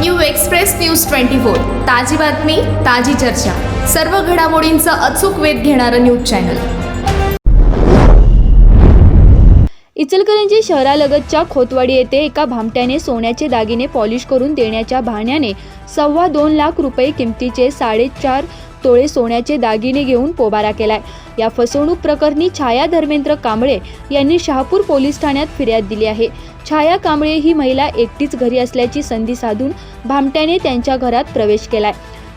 New express news twenty four. ताजी बातमी ताजी चर्चा. सर्व घडामोडींचा अचूक वेध घेणारं न्यूज चॅनल. इचलकरंजी शहरालगतच्या खोतवाडी येथे एका भामट्याने सोन्याचे दागिने पॉलिश करून देण्याच्या बहाण्याने सव्वा दोन लाख रुपये किमतीचे साडेचार तोळे सोन्याचे दागिने घेऊन पोबारा केलाय. या फसवणूक प्रकरणी छाया धर्मेंद्र कांबळे यांनी शहापूर पोलीस ठाण्यात फिर्याद दिली आहे. छाया कांबळे ही महिला एकटीच घरी असल्याची संधी साधून भामट्याने त्यांच्या घरात प्रवेश केलाय.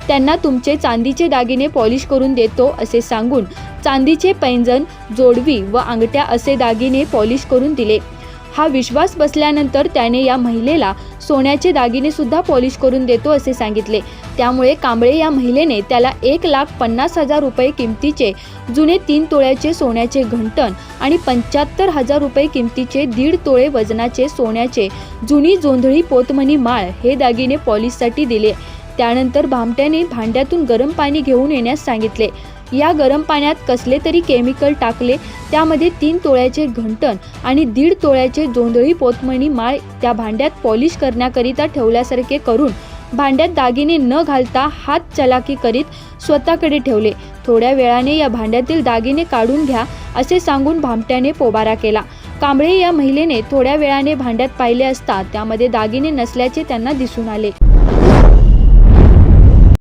त्यांना तुमचे चांदीचे दागिने पॉलिश करून देतो असे सांगून चांदीचे पैंजण जोडवी व अंगठ्या असे दागिने पॉलिश करून दिले. हा विश्वास बसल्यानंतर त्याने या महिलेला सोन्याचे दागिने सुद्धा पॉलिश करून देतो असे सांगितले. त्यामुळे कांबळे या महिलेने त्याला एक लाख पन्नास हजार रुपये किमतीचे जुने तीन तोळ्याचे सोन्याचे घंटण आणि पंच्याहत्तर हजार रुपये किमतीचे दीड तोळे वजनाचे सोन्याचे जुनी जोंधळी पोतमणी माळ हे दागिने पॉलिशसाठी दिले. त्यानंतर भामट्याने भांड्यातून गरम पाणी घेऊन येण्यास सांगितले. या गरम पाण्यात कसले तरी केमिकल टाकले त्यामध्ये तीन तोळ्याचे घंटण आणि दीड तोळ्याचे जोंधळी पोतमणी माळ त्या भांड्यात पॉलिश करण्याकरिता ठेवल्यासारखे करून भांड्यात दागिने न घालता हात चलाकी करीत स्वतःकडे ठेवले. थोड्या वेळाने या भांड्यातील दागिने काढून घ्या असे सांगून भामट्याने पोबारा केला. कांबळे या महिलेने थोड्या वेळाने भांड्यात पाहिले असता त्यामध्ये दागिने नसल्याचे त्यांना दिसून आले.